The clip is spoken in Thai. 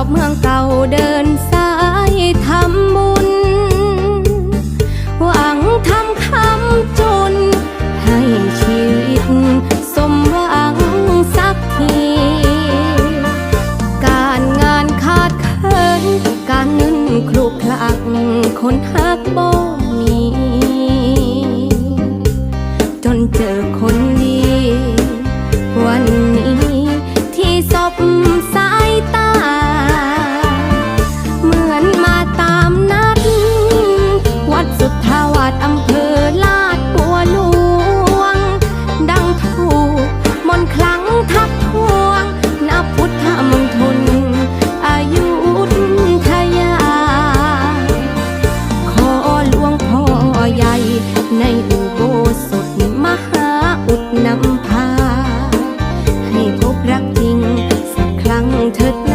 อบเมืองเก่าเดินสายทำบุญ thật